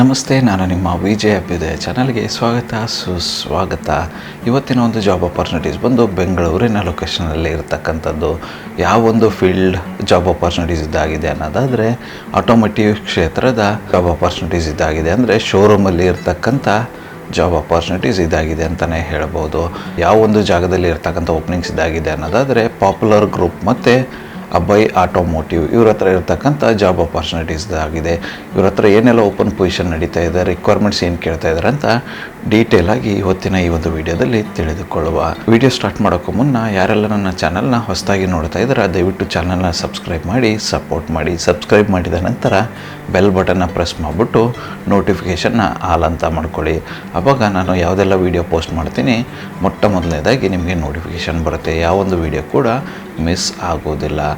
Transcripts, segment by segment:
ನಮಸ್ತೆ, ನಾನು ನಿಮ್ಮ ವಿಜಯ ಅಭ್ಯುದಯ ಚಾನಲ್ಗೆ ಸ್ವಾಗತ, ಸುಸ್ವಾಗತ. ಇವತ್ತಿನ ಒಂದು ಜಾಬ್ ಅಪರ್ಚುನಿಟೀಸ್ ಬಂದು ಬೆಂಗಳೂರಿನ ಲೊಕೇಶನಲ್ಲಿ ಇರತಕ್ಕಂಥದ್ದು. ಯಾವ ಒಂದು ಫೀಲ್ಡ್ ಜಾಬ್ ಅಪರ್ಚುನಿಟೀಸ್ ಇದ್ದಾಗಿದೆ ಅನ್ನೋದಾದರೆ ಆಟೋಮೋಟಿವ್ ಕ್ಷೇತ್ರದ ಜಾಬ್ ಅಪರ್ಚುನಿಟೀಸ್ ಇದ್ದಾಗಿದೆ ಅಂದರೆ ಶೋರೂಮಲ್ಲಿ ಇರ್ತಕ್ಕಂಥ ಜಾಬ್ ಆಪರ್ಚುನಿಟೀಸ್ ಇದಾಗಿದೆ ಅಂತಲೇ ಹೇಳ್ಬೋದು. ಯಾವ ಒಂದು ಜಾಗದಲ್ಲಿ ಇರ್ತಕ್ಕಂಥ ಓಪನಿಂಗ್ಸ್ ಇದಾಗಿದೆ ಅನ್ನೋದಾದರೆ ಪಾಪ್ಯುಲರ್ ಗ್ರೂಪ್ ಮತ್ತು ಅಬೈ ಆಟೋಮೋಟಿವ್ ಇವ್ರ ಹತ್ರ ಇರತಕ್ಕಂಥ ಜಾಬ್ ಅಪರ್ಚುನಿಟೀಸ್ ಆಗಿದೆ. ಇವ್ರ ಹತ್ರ ಏನೆಲ್ಲ ಓಪನ್ ಪೊಸಿಷನ್ ನಡೀತಾ ಇದೆ ರಿಕ್ವೈರ್ಮೆಂಟ್ಸ್ ಏನು ಕೇಳ್ತಾ ಇದ್ದಾರೆ ಅಂತ ಡೀಟೇಲ್ ಆಗಿ ಇವತ್ತಿನ ಈ ಒಂದು ವಿಡಿಯೋದಲ್ಲಿ ತಿಳಿದುಕೊಳ್ಳುವ. ವಿಡಿಯೋ ಸ್ಟಾರ್ಟ್ ಮಾಡೋಕ್ಕೂ ಮುನ್ನ ಯಾರೆಲ್ಲ ನನ್ನ ಚಾನಲ್ನ ಹೊಸದಾಗಿ ನೋಡ್ತಾ ಇದ್ದಾರೆ ದಯವಿಟ್ಟು ಚಾನಲ್ನ ಸಬ್ಸ್ಕ್ರೈಬ್ ಮಾಡಿ ಸಪೋರ್ಟ್ ಮಾಡಿ. ಸಬ್ಸ್ಕ್ರೈಬ್ ಮಾಡಿದ ನಂತರ ಬೆಲ್ ಬಟನ್ನ ಪ್ರೆಸ್ ಮಾಡಿಬಿಟ್ಟು ನೋಟಿಫಿಕೇಷನ್ನ ಆಲ್ ಅಂತ ಮಾಡ್ಕೊಳ್ಳಿ. ಆವಾಗ ನಾನು ಯಾವುದೆಲ್ಲ ವಿಡಿಯೋ ಪೋಸ್ಟ್ ಮಾಡ್ತೀನಿ, ಮೊಟ್ಟ ಮೊದಲನೇದಾಗಿ ನಿಮಗೆ ನೋಟಿಫಿಕೇಷನ್ ಬರುತ್ತೆ. ಯಾವೊಂದು ವಿಡಿಯೋ ಕೂಡ ಮಿಸ್ ಆಗೋದಿಲ್ಲ.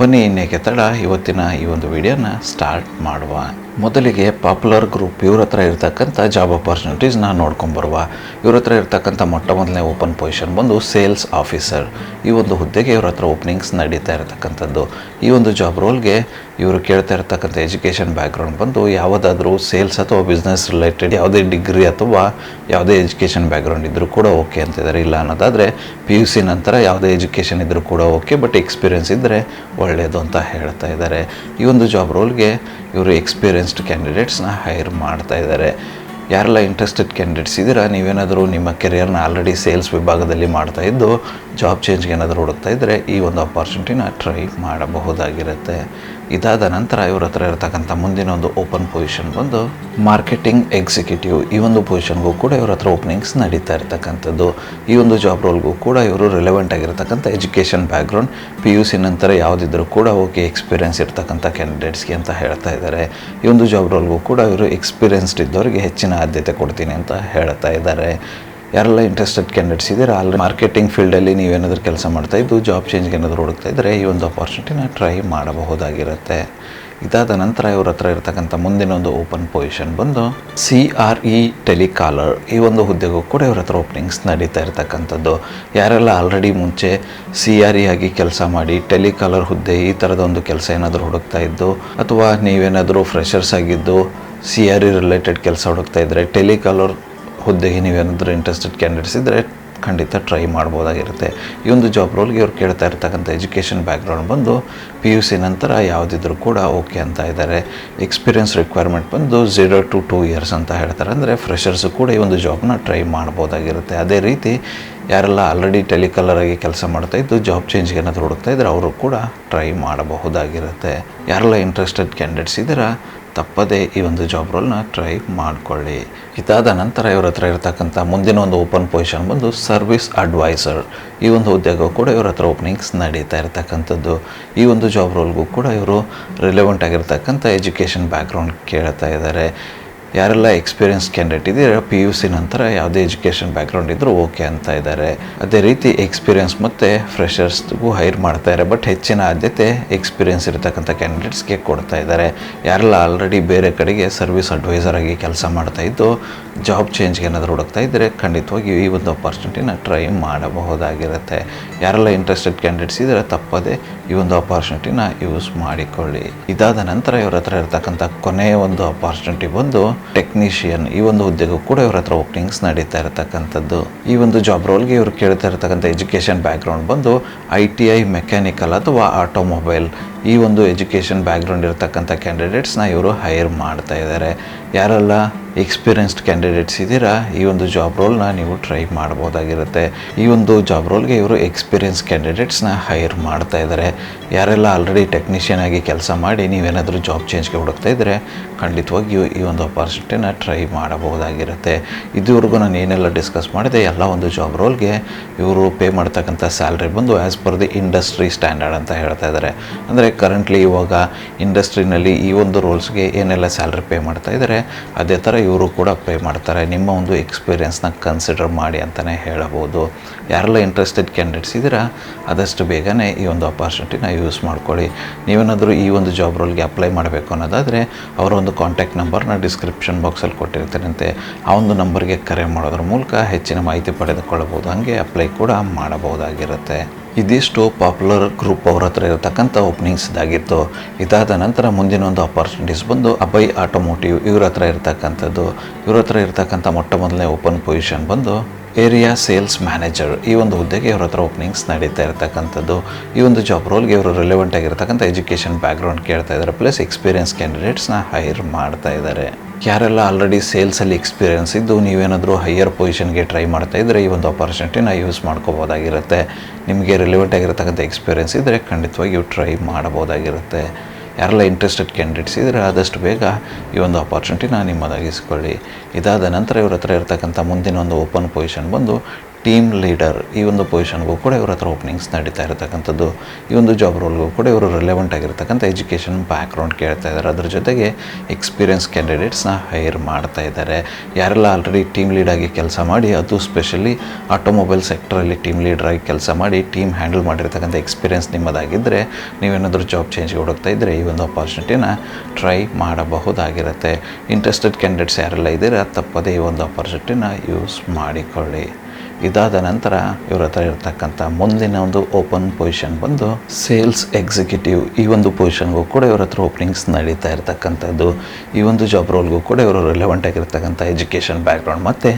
ಬನ್ನಿ ಇನ್ನೇಕೆ ತಡ, ಇವತ್ತಿನ ಈ ಒಂದು ವಿಡಿಯೋನ ಸ್ಟಾರ್ಟ್ ಮಾಡುವ. ಮೊದಲಿಗೆ ಪಾಪ್ಯುಲರ್ ಗ್ರೂಪ್ ಇವ್ರ ಹತ್ರ ಇರ್ತಕ್ಕಂಥ ಜಾಬ್ ಅಪರ್ಚುನಿಟೀಸ್ನ ನೋಡ್ಕೊಂಬರುವ ಇವ್ರ ಹತ್ರ ಇರ್ತಕ್ಕಂಥ ಮೊಟ್ಟ ಮೊದಲನೇ ಓಪನ್ ಪೊಸಿಷನ್ ಬಂದು ಸೇಲ್ಸ್ ಆಫೀಸರ್ ಈ ಒಂದು ಹುದ್ದೆಗೆ ಇವ್ರ ಹತ್ರ ಓಪನಿಂಗ್ಸ್ ನಡೀತಾ ಇರತಕ್ಕಂಥದ್ದು. ಈ ಒಂದು ಜಾಬ್ ರೋಲ್ಗೆ ಇವರು ಕೇಳ್ತಾ ಇರ್ತಕ್ಕಂಥ ಎಜುಕೇಷನ್ ಬ್ಯಾಕ್ಗ್ರೌಂಡ್ ಬಂದು ಯಾವುದಾದ್ರೂ ಸೇಲ್ಸ್ ಅಥವಾ ಬಿಸ್ನೆಸ್ ರಿಲೇಟೆಡ್ ಯಾವುದೇ ಡಿಗ್ರಿ ಅಥವಾ ಯಾವುದೇ ಎಜುಕೇಷನ್ ಬ್ಯಾಕ್ಗ್ರೌಂಡ್ ಇದ್ದರೂ ಕೂಡ ಓಕೆ ಅಂತಿದ್ದಾರೆ. ಇಲ್ಲ ಅನ್ನೋದಾದರೆ ಪಿ ಯು ಸಿ ನಂತರ ಯಾವುದೇ ಎಜುಕೇಷನ್ ಇದ್ದರೂ ಕೂಡ ಓಕೆ ಬಟ್ ಎಕ್ಸ್ಪೀರಿಯನ್ಸ್ ಇದ್ದರೆ ಒಳ್ಳೆಯದು ಅಂತ ಹೇಳ್ತಾ ಇದ್ದಾರೆ. ಈ ಒಂದು ಜಾಬ್ ರೋಲ್ಗೆ ಇವರು ಎಕ್ಸ್ಪೀರಿಯನ್ಸ್ಡ್ ಕ್ಯಾಂಡಿಡೇಟ್ಸ್ನ ಹೈರ್ ಮಾಡ್ತಾ ಇದ್ದಾರೆ. ಯಾರೆಲ್ಲ ಇಂಟ್ರೆಸ್ಟೆಡ್ ಕ್ಯಾಂಡಿಡೇಟ್ಸ್ ಇದ್ದೀರಾ ನೀವೇನಾದರೂ ನಿಮ್ಮ ಕೆರಿಯರ್ನ ಆಲ್ರೆಡಿ ಸೇಲ್ಸ್ ವಿಭಾಗದಲ್ಲಿ ಮಾಡ್ತಾ ಇದ್ದು ಜಾಬ್ ಚೇಂಜ್ಗೆ ಏನಾದರೂ ಹುಡುಕ್ತಾ ಇದ್ದರೆ ಈ ಒಂದು ಅಪಾರ್ಚುನಿಟಿನ ಟ್ರೈ ಮಾಡಬಹುದಾಗಿರುತ್ತೆ. ಇದಾದ ನಂತರ ಇವ್ರ ಹತ್ರ ಇರತಕ್ಕಂಥ ಮುಂದಿನ ಒಂದು ಓಪನ್ ಪೊಸಿಷನ್ ಬಂದು ಮಾರ್ಕೆಟಿಂಗ್ ಎಕ್ಸಿಕ್ಯೂಟಿವ್ ಈ ಒಂದು ಪೊಸಿಷನ್ಗೂ ಕೂಡ ಇವ್ರ ಹತ್ರ ಓಪನಿಂಗ್ಸ್ ನಡೀತಾ ಇರ್ತಕ್ಕಂಥದ್ದು. ಈ ಒಂದು ಜಾಬ್ ರೋಲ್ಗೂ ಕೂಡ ಇವರು ರಿಲೆವೆಂಟ್ ಆಗಿರತಕ್ಕಂಥ education background P U C ನಂತರ ಯಾವುದಿದ್ರೂ ಕೂಡ ಓಕೆ ಎಕ್ಸ್ಪೀರಿಯನ್ಸ್ ಇರ್ತಕ್ಕಂಥ ಕ್ಯಾಂಡಿಡೇಟ್ಸ್ಗೆ ಅಂತ ಹೇಳ್ತಾ ಇದ್ದಾರೆ ಈ ಒಂದು ಜಾಬ್ ರೋಲ್ಗೂ ಕೂಡ ಇವರು ಎಕ್ಸ್ಪೀರಿಯನ್ಸ್ಡ್ ಇದ್ದವರಿಗೆ ಹೆಚ್ಚಿನ ಆದ್ಯತೆ ಕೊಡ್ತೀನಿ ಅಂತ ಹೇಳ್ತಾ ಇದ್ದಾರೆ ಯಾರೆಲ್ಲ ಇಂಟ್ರೆಸ್ಟೆಡ್ ಕ್ಯಾಂಡಿಡೇಟ್ಸ್ ಇದ್ದೀರಾ, ಅಲ್ಲಿ ಮಾರ್ಕೆಟಿಂಗ್ ಫೀಲ್ಡಲ್ಲಿ ನೀವೇನಾದರೂ ಕೆಲಸ ಮಾಡ್ತಾ ಇದ್ದು ಜಾಬ್ ಚೇಂಜ್ಗೆ ಏನಾದರೂ ಹುಡುಕ್ತಾ ಇದ್ದರೆ ಈ ಒಂದು ಅಪರ್ಚುನಿಟಿನ ಟ್ರೈ ಮಾಡಬಹುದಾಗಿರುತ್ತೆ. ಇದಾದ ನಂತರ ಇವ್ರ ಹತ್ರ ಇರತಕ್ಕಂಥ ಮುಂದಿನ ಒಂದು ಓಪನ್ ಪೊಸಿಷನ್ ಬಂದು ಸಿ ಆರ್ ಇ ಟೆಲಿಕಾಲರ್ ಈ ಒಂದು ಹುದ್ದೆಗೂ ಕೂಡ ಇವ್ರ ಹತ್ರ ಓಪನಿಂಗ್ಸ್ ನಡೀತಾ ಇರ್ತಕ್ಕಂಥದ್ದು. ಯಾರೆಲ್ಲ ಆಲ್ರೆಡಿ ಮುಂಚೆ ಸಿ ಆರ್ ಇ ಆಗಿ ಕೆಲಸ ಮಾಡಿ ಟೆಲಿಕಾಲರ್ ಹುದ್ದೆ ಈ ಥರದ ಒಂದು ಕೆಲಸ ಏನಾದರೂ ಹುಡುಕ್ತಾ ಇದ್ದು, ಅಥವಾ ನೀವೇನಾದರೂ ಫ್ರೆಷರ್ಸ್ ಆಗಿದ್ದು ಸಿ ಆರ್ ಇ ರಿಲೇಟೆಡ್ ಕೆಲಸ ಹುಡುಕ್ತಾ ಇದ್ದರೆ ಟೆಲಿಕಾಲರ್ ಹುದ್ದೆಗೆ ನೀವೇನಾದರೂ ಇಂಟ್ರೆಸ್ಟೆಡ್ ಕ್ಯಾಂಡಿಡೇಟ್ಸ್ ಇದ್ದರೆ ಖಂಡಿತ ಟ್ರೈ ಮಾಡ್ಬೋದಾಗಿರುತ್ತೆ. ಈ ಒಂದು ಜಾಬ್ ರೋಲ್ಗೆ ಇವ್ರು ಕೇಳ್ತಾ ಇರ್ತಕ್ಕಂಥ ಎಜುಕೇಷನ್ ಬ್ಯಾಕ್ಗ್ರೌಂಡ್ ಬಂದು ಪಿ ಯು ಸಿ ನಂತರ ಯಾವುದಿದ್ರೂ ಕೂಡ ಓಕೆ ಅಂತ ಇದ್ದಾರೆ ಎಕ್ಸ್ಪೀರಿಯನ್ಸ್ ರಿಕ್ವೈರ್ಮೆಂಟ್ ಬಂದು ಝೀರೋ ಟು ಟೂ ಇಯರ್ಸ್ ಅಂತ ಹೇಳ್ತಾರೆ. ಅಂದರೆ ಫ್ರೆಷರ್ಸು ಕೂಡ ಈ ಒಂದು ಜಾಬ್ನ ಟ್ರೈ ಮಾಡ್ಬೋದಾಗಿರುತ್ತೆ. ಅದೇ ರೀತಿ ಯಾರೆಲ್ಲ ಆಲ್ರೆಡಿ ಟೆಲಿಕಲರ್ ಆಗಿ ಕೆಲಸ ಮಾಡ್ತಾ ಇದ್ದು ಜಾಬ್ ಚೇಂಜ್ಗೆ ಏನಾದರೂ ಹುಡುಕ್ತಾ ಇದ್ದರೆ ಅವರು ಕೂಡ ಟ್ರೈ ಮಾಡಬಹುದಾಗಿರುತ್ತೆ. ಯಾರೆಲ್ಲ ಇಂಟ್ರೆಸ್ಟೆಡ್ ಕ್ಯಾಂಡಿಡೇಟ್ಸ್ ಇದ್ದೀರಾ ತಪ್ಪದೇ ಈ ಒಂದು ಜಾಬ್ ರೋಲ್ನ ಟ್ರೈ ಮಾಡಿಕೊಳ್ಳಿ. ಇದಾದ ನಂತರ ಇವ್ರ ಹತ್ರ ಇರತಕ್ಕಂಥ ಮುಂದಿನ ಒಂದು ಓಪನ್ ಪೊಸಿಷನ್ ಬಂದು ಸರ್ವಿಸ್ ಅಡ್ವೈಸರ್ ಈ ಒಂದು ಉದ್ಯೋಗ ಕೂಡ ಇವರ ಹತ್ರ ಓಪನಿಂಗ್ಸ್ ನಡೀತಾ ಇರತಕ್ಕಂಥದ್ದು. ಈ ಒಂದು ಜಾಬ್ ರೋಲ್ಗೂ ಕೂಡ ಇವರು ರಿಲೆವೆಂಟ್ ಆಗಿರ್ತಕ್ಕಂಥ ಎಜುಕೇಷನ್ ಬ್ಯಾಕ್ಗ್ರೌಂಡ್ ಕೇಳ್ತಾ ಇದ್ದಾರೆ. ಯಾರೆಲ್ಲ ಎಕ್ಸ್ಪೀರಿಯನ್ಸ್ ಕ್ಯಾಂಡಿಡೇಟ್ ಇದ್ದೀರಾ ಪಿ ಯು ಸಿ ನಂತರ ಯಾವುದೇ ಎಜುಕೇಷನ್ ಬ್ಯಾಕ್ಗ್ರೌಂಡ್ ಇದ್ದರೂ ಓಕೆ ಅಂತ ಇದ್ದಾರೆ. ಅದೇ ರೀತಿ ಎಕ್ಸ್ಪೀರಿಯನ್ಸ್ ಮತ್ತು ಫ್ರೆಷರ್ಸ್ಗೂ ಹೈರ್ ಮಾಡ್ತಾ ಇದ್ದಾರೆ. ಬಟ್ ಹೆಚ್ಚಿನ ಆದ್ಯತೆ ಎಕ್ಸ್ಪೀರಿಯನ್ಸ್ ಇರತಕ್ಕಂಥ ಕ್ಯಾಂಡಿಡೇಟ್ಸ್ಗೆ ಕೊಡ್ತಾ ಇದ್ದಾರೆ. ಯಾರೆಲ್ಲ ಆಲ್ರೆಡಿ ಬೇರೆ ಕಡೆಗೆ ಸರ್ವಿಸ್ ಅಡ್ವೈಸರ್ ಆಗಿ ಕೆಲಸ ಮಾಡ್ತಾ ಇದ್ದು ಜಾಬ್ ಚೇಂಜ್ಗೆ ಏನಾದರೂ ಹುಡುಕ್ತಾ ಇದ್ದರೆ ಖಂಡಿತವಾಗಿ ಈ ಒಂದು ಅಪಾರ್ಚುನಿಟಿನ ಟ್ರೈ ಮಾಡಬಹುದಾಗಿರುತ್ತೆ. ಯಾರೆಲ್ಲ ಇಂಟ್ರೆಸ್ಟೆಡ್ ಕ್ಯಾಂಡಿಡೇಟ್ಸ್ ಇದ್ದರೆ, ತಪ್ಪದೆ ಈ ಒಂದು ಅಪಾರ್ಚುನಿಟಿನ ಯೂಸ್ ಮಾಡಿಕೊಳ್ಳಿ. ಇದಾದ ನಂತರ ಇವ್ರ ಹತ್ರ ಇರತಕ್ಕಂಥ ಕೊನೆಯ ಒಂದು ಅಪಾರ್ಚುನಿಟಿ ಬಂದು ಟೆಕ್ನಿಷಿಯನ್ ಈ ಒಂದು ಉದ್ಯೋಗ ಕೂಡ ಇವ್ರ ಹತ್ರ ಓಪನಿಂಗ್ಸ್ ನಡೀತಾ ಇರತಕ್ಕಂಥದ್ದು. ಈ ಒಂದು ಜಾಬ್ ರೋಲ್ಗೆ ಇವರು ಕೇಳ್ತಾ ಇರತಕ್ಕಂಥ ಎಜುಕೇಷನ್ ಬ್ಯಾಕ್ಗ್ರೌಂಡ್ ಬಂದು ಐ ಟಿ ಐ ಮೆಕ್ಯಾನಿಕಲ್ ಅಥವಾ ಆಟೋಮೊಬೈಲ್ ಈ ಒಂದು ಎಜುಕೇಷನ್ ಬ್ಯಾಕ್ಗ್ರೌಂಡ್ ಇರತಕ್ಕಂಥ ಕ್ಯಾಂಡಿಡೇಟ್ಸ್ನ ಇವರು ಹೈರ್ ಮಾಡ್ತಾ ಇದ್ದಾರೆ ಯಾರೆಲ್ಲ? ಎಕ್ಸ್ಪೀರಿಯನ್ಸ್ಡ್ ಕ್ಯಾಂಡಿಡೇಟ್ಸ್ ಇದ್ದೀರಾ? ಈ ಒಂದು ಜಾಬ್ ರೋಲ್ನ ನೀವು ಟ್ರೈ ಮಾಡ್ಬೋದಾಗಿರುತ್ತೆ. ಈ ಒಂದು ಜಾಬ್ ರೋಲ್ಗೆ ಇವರು ಎಕ್ಸ್ಪೀರಿಯನ್ಸ್ ಕ್ಯಾಂಡಿಡೇಟ್ಸ್ನ ಹೈರ್ ಮಾಡ್ತಾ ಇದ್ದಾರೆ ಯಾರೆಲ್ಲ ಆಲ್ರೆಡಿ ಟೆಕ್ನಿಷಿಯನ್ ಆಗಿ ಕೆಲಸ ಮಾಡಿ ನೀವೇನಾದರೂ ಜಾಬ್ ಚೇಂಜ್ಗೆ ಹುಡುಕ್ತಾ ಇದ್ದರೆ ಖಂಡಿತವಾಗಿಯೂ ಈ ಒಂದು ಅಪಾರ್ಚುನಿಟಿನ ಟ್ರೈ ಮಾಡಬಹುದಾಗಿರುತ್ತೆ. ಇದುವರೆಗೂ ನಾನು ಏನೆಲ್ಲ ಡಿಸ್ಕಸ್ ಮಾಡಿದೆ, ಎಲ್ಲ ಒಂದು ಜಾಬ್ ರೋಲ್ಗೆ ಇವರು ಪೇ ಮಾಡ್ತಕ್ಕಂಥ ಸ್ಯಾಲ್ರಿ ಬಂದು as per the industry standard ಅಂತ ಹೇಳ್ತಾ ಇದ್ದಾರೆ ಅಂದರೆ ಕರೆಂಟ್ಲಿ ಇವಾಗ ಇಂಡಸ್ಟ್ರಿನಲ್ಲಿ ಈ ಒಂದು ರೋಲ್ಸ್ಗೆ ಏನೆಲ್ಲ ಸ್ಯಾಲ್ರಿ ಪೇ ಮಾಡ್ತಾ ಇದ್ದಾರೆ ಅದೇ ಥರ ಇವರು ಕೂಡ ಪೇ ಮಾಡ್ತಾರೆ. ನಿಮ್ಮ ಒಂದು ಎಕ್ಸ್ಪೀರಿಯೆನ್ಸ್ನ ಕನ್ಸಿಡರ್ ಮಾಡಿ ಅಂತಲೇ ಹೇಳಬಹುದು. ಯಾರೆಲ್ಲ ಇಂಟ್ರೆಸ್ಟೆಡ್ ಕ್ಯಾಂಡಿಡೇಟ್ಸ್ ಇದ್ದೀರಾ, ಆದಷ್ಟು ಬೇಗನೆ ಈ ಒಂದು ಅಪಾರ್ಚುನಿಟಿನ ಯೂಸ್ ಮಾಡ್ಕೊಳ್ಳಿ. ನೀವೇನಾದರೂ ಈ ಒಂದು ಜಾಬ್ ರೋಲ್ಗೆ ಅಪ್ಲೈ ಮಾಡಬೇಕು ಅನ್ನೋದಾದರೆ, ಅವರ ಒಂದು ಕಾಂಟ್ಯಾಕ್ಟ್ ನಂಬರ್ನ ಡಿಸ್ಕ್ರಿಪ್ಷನ್ ಬಾಕ್ಸಲ್ಲಿ ಕೊಟ್ಟಿರ್ತೀನಂತೆ. ಆ ಒಂದು ನಂಬರ್ಗೆ ಕರೆ ಮಾಡೋದ್ರ ಮೂಲಕ ಹೆಚ್ಚಿನ ಮಾಹಿತಿ ಪಡೆದುಕೊಳ್ಳಬಹುದು. ಹಾಗೆ ಅಪ್ಲೈ ಕೂಡ ಮಾಡಬಹುದಾಗಿರುತ್ತೆ. ಇದಿಷ್ಟು ಪಾಪ್ಯುಲರ್ ಗ್ರೂಪ್ ಅವ್ರ ಹತ್ರ ಇರತಕ್ಕಂಥ ಓಪನಿಂಗ್ಸ್ ಇದಾಗಿತ್ತು. ಇದಾದ ನಂತರ ಮುಂದಿನ ಒಂದು ಅಪಾರ್ಚುನಿಟೀಸ್ ಬಂದು ಅಬೈ ಆಟೋಮೋಟಿವ್ ಇವ್ರ ಹತ್ರ ಇರತಕ್ಕಂಥದ್ದು. ಇವ್ರ ಹತ್ರ ಇರತಕ್ಕಂಥ ಮೊಟ್ಟ ಮೊದಲನೇ ಓಪನ್ ಪೊಸಿಷನ್ ಬಂದು ಏರಿಯಾ ಸೇಲ್ಸ್ ಮ್ಯಾನೇಜರ್ ಈ ಒಂದು ಹುದ್ದೆಗೆ ಇವ್ರ ಹತ್ರ ಓಪನಿಂಗ್ಸ್ ನಡೀತಾ ಇರತಕ್ಕಂಥದ್ದು. ಈ ಒಂದು ಜಾಬ್ ರೋಲ್ಗೆ ಇವರು ರಿಲೆವೆಂಟ್ ಆಗಿರ್ತಕ್ಕಂಥ ಎಜುಕೇಷನ್ ಬ್ಯಾಕ್ಗ್ರೌಂಡ್ ಕೇಳ್ತಾ ಇದ್ದಾರೆ ಪ್ಲಸ್ ಎಕ್ಸ್ಪೀರಿಯನ್ಸ್ ಕ್ಯಾಂಡಿಡೇಟ್ಸ್ನ ಹೈರ್ ಮಾಡ್ತಾ ಇದ್ದಾರೆ ಯಾರೆಲ್ಲ ಆಲ್ರೆಡಿ ಸೇಲ್ಸಲ್ಲಿ ಎಕ್ಸ್ಪೀರಿಯನ್ಸ್ ಇದ್ದು ನೀವೇನಾದರೂ ಹೈಯರ್ ಪೊಸಿಷನ್ಗೆ ಟ್ರೈ ಮಾಡ್ತಾ ಇದ್ದರೆ ಈ ಒಂದು ಅಪಾರ್ಚುನಿಟಿನ ಯೂಸ್ ಮಾಡ್ಕೋಬೋದಾಗಿರುತ್ತೆ. ನಿಮಗೆ ರಿಲೆವೆಂಟ್ ಆಗಿರತಕ್ಕಂಥ ಎಕ್ಸ್ಪೀರಿಯನ್ಸ್ ಇದ್ದರೆ ಖಂಡಿತವಾಗಿ ಯು ಟ್ರೈ ಮಾಡ್ಬೋದಾಗಿರುತ್ತೆ ಯಾರೆಲ್ಲ ಇಂಟ್ರೆಸ್ಟೆಡ್ ಕ್ಯಾಂಡಿಡೇಟ್ಸ್ ಇದ್ದರೆ ಆದಷ್ಟು ಬೇಗ ಈ ಒಂದು ಅಪಾರ್ಚುನಿಟಿನ ನಿಮ್ಮದಾಗಿಸಿಕೊಳ್ಳಿ. ಇದಾದ ನಂತರ ಇವ್ರ ಹತ್ರ ಇರ್ತಕ್ಕಂಥ ಮುಂದಿನ ಒಂದು ಓಪನ್ ಪೊಸಿಷನ್ ಬಂದು ಟೀಮ್ ಲೀಡರ್ ಈ ಒಂದು ಪೊಸಿಷನ್ಗೂ ಕೂಡ ಇವ್ರ ಹತ್ರ ಓಪನಿಂಗ್ಸ್ ನಡೀತಾ ಇರತಕ್ಕಂಥದ್ದು, ಈ ಒಂದು ಜಾಬ್ ರೋಲ್ಗೂ ಕೂಡ ಇವರು ರಿಲೆವೆಂಟ್ ಆಗಿರ್ತಕ್ಕಂಥ ಎಜುಕೇಷನ್ ಬ್ಯಾಕ್ಗ್ರೌಂಡ್ ಕೇಳ್ತಾ ಇದ್ದಾರೆ ಅದ್ರ ಜೊತೆಗೆ ಎಕ್ಸ್ಪೀರಿಯನ್ಸ್ ಕ್ಯಾಂಡಿಡೇಟ್ಸ್ನ ಹೈರ್ ಮಾಡ್ತಾ ಇದ್ದಾರೆ ಯಾರೆಲ್ಲ ಆಲ್ರೆಡಿ ಟೀಮ್ ಲೀಡಾಗಿ ಕೆಲಸ ಮಾಡಿ, ಅದು ಸ್ಪೆಷಲಿ ಆಟೋಮೊಬೈಲ್ ಸೆಕ್ಟರಲ್ಲಿ ಟೀಮ್ ಲೀಡ್ರಾಗಿ ಕೆಲಸ ಮಾಡಿ ಟೀಮ್ ಹ್ಯಾಂಡಲ್ ಮಾಡಿರ್ತಕ್ಕಂಥ ಎಕ್ಸ್ಪೀರಿಯನ್ಸ್ ನಿಮ್ಮದಾಗಿದ್ದರೆ ನೀವೇನಾದರೂ ಜಾಬ್ ಚೇಂಜ್ಗೆ ಹುಡುಕ್ತಾ ಇದ್ದರೆ ಈ ಒಂದು ಅಪಾರ್ಚುನಿಟಿನ ಟ್ರೈ ಮಾಡಬಹುದಾಗಿರುತ್ತೆ. ಇಂಟ್ರೆಸ್ಟೆಡ್ ಕ್ಯಾಂಡಿಡೇಟ್ಸ್ ಯಾರೆಲ್ಲ ಇದ್ದೀರಾ, ತಪ್ಪದೇ ಈ ಒಂದು ಅಪಾರ್ಚುನಿಟಿನ ಯೂಸ್ ಮಾಡಿಕೊಳ್ಳಿ. ಇದಾದ ನಂತರ ಇವ್ರ ಹತ್ರ ಇರತಕ್ಕಂಥ ಮುಂದಿನ ಒಂದು ಓಪನ್ ಪೊಸಿಷನ್ ಬಂದು ಸೇಲ್ಸ್ ಎಕ್ಸಿಕ್ಯೂಟಿವ್ ಈ ಒಂದು ಪೊಸಿಷನ್ಗೂ ಕೂಡ ಇವ್ರ ಹತ್ರ ಓಪನಿಂಗ್ಸ್ ನಡೀತಾ ಇರತಕ್ಕಂಥದ್ದು. ಈ ಒಂದು ಜಾಬ್ ರೋಲ್ಗೂ ಕೂಡ ಇವರು ರಿಲೆವೆಂಟ್ ಆಗಿರ್ತಕ್ಕಂಥ ಎಜುಕೇಷನ್ ಬ್ಯಾಕ್ಗ್ರೌಂಡ್ ಮತ್ತು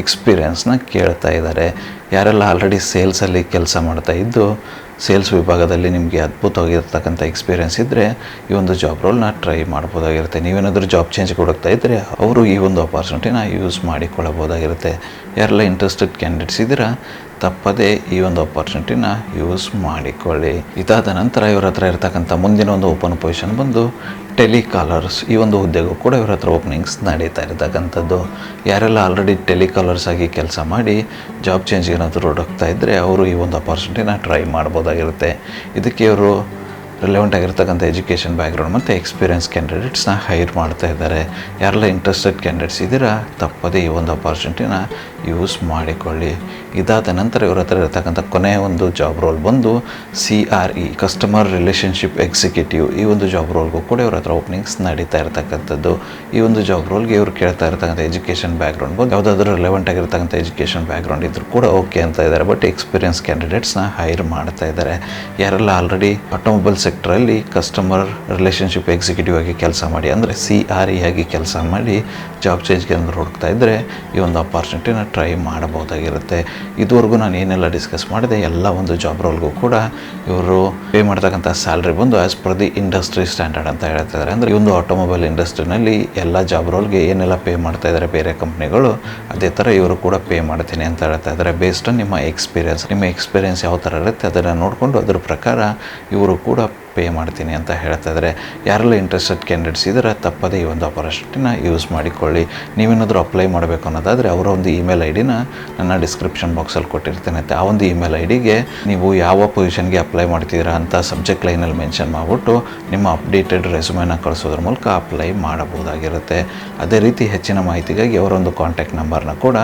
ಎಕ್ಸ್ಪೀರಿಯನ್ಸ್ನ ಕೇಳ್ತಾ ಇದ್ದಾರೆ ಯಾರೆಲ್ಲ ಆಲ್ರೆಡಿ ಸೇಲ್ಸಲ್ಲಿ ಕೆಲಸ ಮಾಡ್ತಾ ಇದ್ದು ಸೇಲ್ಸ್ ವಿಭಾಗದಲ್ಲಿ ನಿಮಗೆ ಅದ್ಭುತವಾಗಿರ್ತಕ್ಕಂಥ ಎಕ್ಸ್ಪೀರಿಯೆನ್ಸ್ ಇದ್ದರೆ ಈ ಒಂದು ಜಾಬ್ ರೋಲ್ನ ಟ್ರೈ ಮಾಡ್ಬೋದಾಗಿರುತ್ತೆ. ನೀವೇನಾದರೂ ಜಾಬ್ ಚೇಂಜ್ ಕೊಡುತ್ತಾ ಇದ್ದರೆ ಅವರು ಈ ಒಂದು ಅಪಾರ್ಚುನಿಟಿನ ಯೂಸ್ ಮಾಡಿಕೊಳ್ಳಬಹುದಾಗಿರುತ್ತೆ. ಯಾರೆಲ್ಲ ಇಂಟ್ರೆಸ್ಟೆಡ್ ಕ್ಯಾಂಡಿಡೇಟ್ಸ್ ಇದ್ದೀರಾ ತಪ್ಪದೇ ಈ ಒಂದು ಅಪರ್ಚುನಿಟಿನ ಯೂಸ್ ಮಾಡಿಕೊಳ್ಳಿ. ಇದಾದ ನಂತರ ಇವರ ಹತ್ರ ಇರ್ತಕ್ಕಂಥ ಮುಂದಿನ ಒಂದು ಓಪನ್ ಪೊಸಿಷನ್ ಬಂದು ಟೆಲಿಕಾಲರ್ಸ್ ಈ ಒಂದು ಉದ್ಯೋಗ ಕೂಡ ಇವರ ಹತ್ರ ಓಪನಿಂಗ್ಸ್ ನಡೀತಾ ಇರತಕ್ಕಂಥದ್ದು. ಯಾರೆಲ್ಲ ಆಲ್ರೆಡಿ ಟೆಲಿಕಾಲರ್ಸ್ ಆಗಿ ಕೆಲಸ ಮಾಡಿ ಜಾಬ್ ಚೇಂಜ್ ಏನಾದರೂ ಹುಡುಕ್ತಾ ಇದ್ದರೆ ಅವರು ಈ ಒಂದು ಅಪರ್ಚುನಿಟಿನ ಟ್ರೈ ಮಾಡ್ಬೋದಾಗಿರುತ್ತೆ. ಇದಕ್ಕೆ ಇವರು ರಿಲೆವೆಂಟ್ ಆಗಿರ್ತಕ್ಕಂಥ ಎಜುಕೇಷನ್ ಬ್ಯಾಕ್ಗ್ರೌಂಡ್ ಮತ್ತು ಎಕ್ಸ್ಪೀರಿಯನ್ಸ್ ಕ್ಯಾಂಡಿಡೇಟ್ಸ್ನ ಹೈರ್ ಮಾಡ್ತಾ ಇದ್ದಾರೆ. ಯಾರೆಲ್ಲ ಇಂಟ್ರೆಸ್ಟೆಡ್ ಕ್ಯಾಂಡಿಡೇಟ್ಸ್ ಇದ್ದೀರಾ, ತಪ್ಪದೇ ಈ ಒಂದು ಅಪರ್ಚುನಿಟಿನ ಯೂಸ್ ಮಾಡಿಕೊಳ್ಳಿ. ಇದಾದ ನಂತರ ಇವ್ರ ಹತ್ರ ಇರತಕ್ಕಂಥ ಕೊನೆಯ ಒಂದು ಜಾಬ್ ರೋಲ್ ಬಂದು C R E customer relationship executive ಈ ಒಂದು ಜಾಬ್ ರೋಲ್ಗೂ ಕೂಡ ಇವ್ರ ಹತ್ರ ಓಪನಿಂಗ್ಸ್ ನಡೀತಾ ಇರತಕ್ಕಂಥದ್ದು. ಈ ಒಂದು ಜಾಬ್ ರೋಲ್ಗೆ ಇವರು ಕೇಳ್ತಾ ಇರತಕ್ಕಂಥ ಎಜುಕೇಷನ್ ಬ್ಯಾಕ್ಗ್ರೌಂಡ್ ಬಂದು ಯಾವುದಾದ್ರೂ ರಿಲೆವೆಂಟ್ ಆಗಿರ್ತಕ್ಕಂಥ ಎಜುಕೇಷನ್ ಬ್ಯಾಕ್ಗ್ರೌಂಡ್ ಇದ್ರೂ ಕೂಡ ಓಕೆ ಅಂತ ಇದ್ದಾರೆ ಬಟ್ ಎಕ್ಸ್ಪೀರಿಯನ್ಸ್ ಕ್ಯಾಂಡಿಡೇಟ್ಸ್ನ ಹೈರ್ ಮಾಡ್ತಾ ಇದ್ದಾರೆ ಯಾರೆಲ್ಲ ಆಲ್ರೆಡಿ ಆಟೋಮೊಬೈಲ್ ಸೆಕ್ಟ್ರಲ್ಲಿ ಕಸ್ಟಮರ್ ರಿಲೇಷನ್ಶಿಪ್ ಎಕ್ಸಿಕ್ಯೂಟಿವ್ ಆಗಿ ಕೆಲಸ ಮಾಡಿ, ಅಂದರೆ ಸಿ ಆರ್ ಇ ಆಗಿ ಕೆಲಸ ಮಾಡಿ ಜಾಬ್ ಚೇಂಜ್ಗೆ ಅಂದ್ರೆ ಹುಡುಕ್ತಾ ಇದ್ದರೆ ಈ ಒಂದು ಅಪಾರ್ಚುನಿಟಿನ ಟ್ರೈ ಮಾಡಬಹುದಾಗಿರುತ್ತೆ. ಇದುವರೆಗೂ ನಾನು ಏನೆಲ್ಲ ಡಿಸ್ಕಸ್ ಮಾಡಿದೆ, ಎಲ್ಲ ಒಂದು ಜಾಬ್ ರೋಲ್ಗೂ ಕೂಡ ಇವರು ಪೇ ಮಾಡ್ತಕ್ಕಂಥ ಸ್ಯಾಲ್ರಿ ಬಂದು as per the industry standard ಅಂತ ಹೇಳ್ತಾ ಇದ್ದಾರೆ ಅಂದರೆ ಈ ಒಂದು ಆಟೋಮೊಬೈಲ್ ಇಂಡಸ್ಟ್ರಿನಲ್ಲಿ ಎಲ್ಲ ಜಾಬ್ ರೋಲ್ಗೆ ಏನೆಲ್ಲ ಪೇ ಮಾಡ್ತಾ ಇದ್ದಾರೆ ಬೇರೆ ಕಂಪ್ನಿಗಳು ಅದೇ ಥರ ಇವರು ಕೂಡ ಪೇ ಮಾಡ್ತೀನಿ ಅಂತ ಹೇಳ್ತಾ ಇದ್ದಾರೆ ಬೇಸ್ಡ್ ನಿಮ್ಮ ಎಕ್ಸ್ಪೀರಿಯನ್ಸ್ ನಿಮ್ಮ ಎಕ್ಸ್ಪೀರಿಯನ್ಸ್ ಯಾವ ಥರ ಇರುತ್ತೆ ಅದನ್ನು ನೋಡಿಕೊಂಡು ಅದ್ರ ಪ್ರಕಾರ ಇವರು ಕೂಡ ಪೇ ಮಾಡ್ತೀನಿ ಅಂತ ಹೇಳ್ತಾ ಇದ್ದಾರೆ ಯಾರೆಲ್ಲ ಇಂಟ್ರೆಸ್ಟೆಡ್ ಕ್ಯಾಂಡಿಡೇಟ್ಸ್ ಇದ್ದಾರೆ, ತಪ್ಪದೇ ಈ ಒಂದು ಆಪರ್ಚುನಿಟಿನ ಯೂಸ್ ಮಾಡಿಕೊಳ್ಳಿ. ನೀವೇನಾದರೂ ಅಪ್ಲೈ ಮಾಡಬೇಕು ಅನ್ನೋದಾದರೆ ಅವರ ಒಂದು ಇಮೇಲ್ ಐ ಡಿನ ನನ್ನ ಡಿಸ್ಕ್ರಿಪ್ಷನ್ ಬಾಕ್ಸಲ್ಲಿ ಕೊಟ್ಟಿರ್ತೇನೆ ಆ ಒಂದು ಇಮೇಲ್ ಐ ಡಿಗೆ ನೀವು ಯಾವ ಪೊಸಿಷನ್ಗೆ ಅಪ್ಲೈ ಮಾಡ್ತಿದ್ದೀರಾ ಅಂತ ಸಬ್ಜೆಕ್ಟ್ ಲೈನಲ್ಲಿ ಮೆನ್ಷನ್ ಮಾಡಿಬಿಟ್ಟು, ನಿಮ್ಮ ಅಪ್ಡೇಟೆಡ್ ರೆಸ್ಯೂಮೆನ ಕಳಿಸೋದ್ರ ಮೂಲಕ ಅಪ್ಲೈ ಮಾಡಬಹುದಾಗಿರುತ್ತೆ. ಅದೇ ರೀತಿ ಹೆಚ್ಚಿನ ಮಾಹಿತಿಗಾಗಿ ಅವರೊಂದು ಕಾಂಟ್ಯಾಕ್ಟ್ ನಂಬರ್ನ ಕೂಡ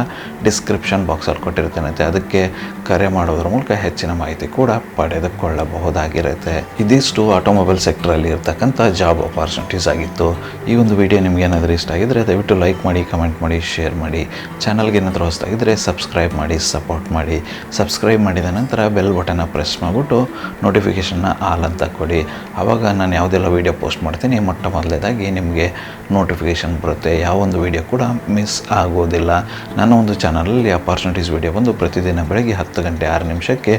ಡಿಸ್ಕ್ರಿಪ್ಷನ್ ಬಾಕ್ಸಲ್ಲಿ ಕೊಟ್ಟಿರ್ತೇನೆ ಅದಕ್ಕೆ ಕರೆ ಮಾಡೋದ್ರ ಮೂಲಕ ಹೆಚ್ಚಿನ ಮಾಹಿತಿ ಕೂಡ ಪಡೆದುಕೊಳ್ಳಬಹುದಾಗಿರುತ್ತೆ. ಇದಿಷ್ಟು ಆಟೋಮೊಬೈಲ್ ಸೆಕ್ಟ್ರಲ್ಲಿ ಇರ್ತಕ್ಕಂಥ ಜಾಬ್ ಅಪಾರ್ಚುನಿಟೀಸ್ ಆಗಿತ್ತು. ಈ ಒಂದು ವಿಡಿಯೋ ನಿಮ್ಗೆ ಏನಾದರೂ ಇಷ್ಟ ಆಗಿದ್ದರೆ ದಯವಿಟ್ಟು ಲೈಕ್ ಮಾಡಿ ಕಮೆಂಟ್ ಮಾಡಿ ಶೇರ್ ಮಾಡಿ. ಚಾನಲ್ಗೆ ಏನಾದರೂ ಹೊಸದಾಗಿದ್ದರೆ ಸಬ್ಸ್ಕ್ರೈಬ್ ಮಾಡಿ ಸಪೋರ್ಟ್ ಮಾಡಿ. ಸಬ್ಸ್ಕ್ರೈಬ್ ಮಾಡಿದ ನಂತರ ಬೆಲ್ ಬಟನ್ನ ಪ್ರೆಸ್ ಮಾಡಿಬಿಟ್ಟು ನೋಟಿಫಿಕೇಷನ್ನ ಆಲ್ ಅಂತ ಕೊಡಿ. ಆವಾಗ ನಾನು ಯಾವುದೆಲ್ಲ ವೀಡಿಯೋ ಪೋಸ್ಟ್ ಮಾಡ್ತೀನಿ ಮೊಟ್ಟ ಮೊದಲೇದಾಗಿ ನಿಮಗೆ ನೋಟಿಫಿಕೇಷನ್ ಬರುತ್ತೆ. ಯಾವ ಒಂದು ವೀಡಿಯೋ ಕೂಡ ಮಿಸ್ ಆಗೋದಿಲ್ಲ. ನನ್ನ ಒಂದು ಚಾನಲಲ್ಲಿ ಅಪಾರ್ಚುನಿಟೀಸ್ ವೀಡಿಯೋ ಬಂದು ಪ್ರತಿದಿನ ಬೆಳಗ್ಗೆ ಹತ್ತು ಗಂಟೆ ಆರು ನಿಮಿಷಕ್ಕೆ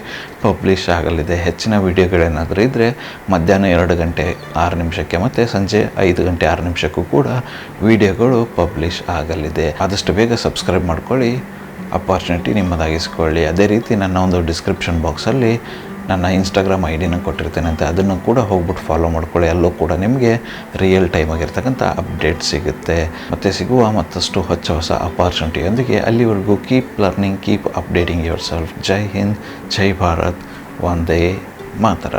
ಪಬ್ಲಿಷ್ ಆಗಲಿದೆ. ಹೆಚ್ಚಿನ ವೀಡಿಯೋಗಳೇನಾದರೂ ಇದ್ದರೆ ಮಧ್ಯಾಹ್ನ ಎರಡು ಗಂಟೆ ಆರು ನಿಮಿಷಕ್ಕೆ ಮತ್ತು ಸಂಜೆ ಐದು ಗಂಟೆ ಆರು ನಿಮಿಷಕ್ಕೂ ಕೂಡ ವಿಡಿಯೋಗಳು ಪಬ್ಲಿಷ್ ಆಗಲಿದೆ. ಆದಷ್ಟು ಬೇಗ ಸಬ್ಸ್ಕ್ರೈಬ್ ಮಾಡ್ಕೊಳ್ಳಿ. ಅಪಾರ್ಚುನಿಟಿ ನಿಮ್ಮದಾಗಿಸ್ಕೊಳ್ಳಿ. ಅದೇ ರೀತಿ ನನ್ನ ಒಂದು ಡಿಸ್ಕ್ರಿಪ್ಷನ್ ಬಾಕ್ಸಲ್ಲಿ ನನ್ನ ಇನ್ಸ್ಟಾಗ್ರಾಮ್ ಐ ಡಿನ ಕೊಟ್ಟಿರ್ತೇನೆ ಅಂತ ಅದನ್ನು ಕೂಡ ಹೋಗ್ಬಿಟ್ಟು ಫಾಲೋ ಮಾಡ್ಕೊಳ್ಳಿ. ಅಲ್ಲೂ ಕೂಡ ನಿಮಗೆ ರಿಯಲ್ ಟೈಮ್ ಆಗಿರ್ತಕ್ಕಂಥ ಅಪ್ಡೇಟ್ ಸಿಗುತ್ತೆ. ಮತ್ತು ಸಿಗುವ ಮತ್ತಷ್ಟು ಹೊಸ ಹೊಸ ಅಪಾರ್ಚುನಿಟಿಯೊಂದಿಗೆ ಅಲ್ಲಿವರೆಗೂ keep learning keep updating yourself ಜೈ ಹಿಂದ್, ಜೈ ಭಾರತ್. ಒಂದೇ ಮಾತರ.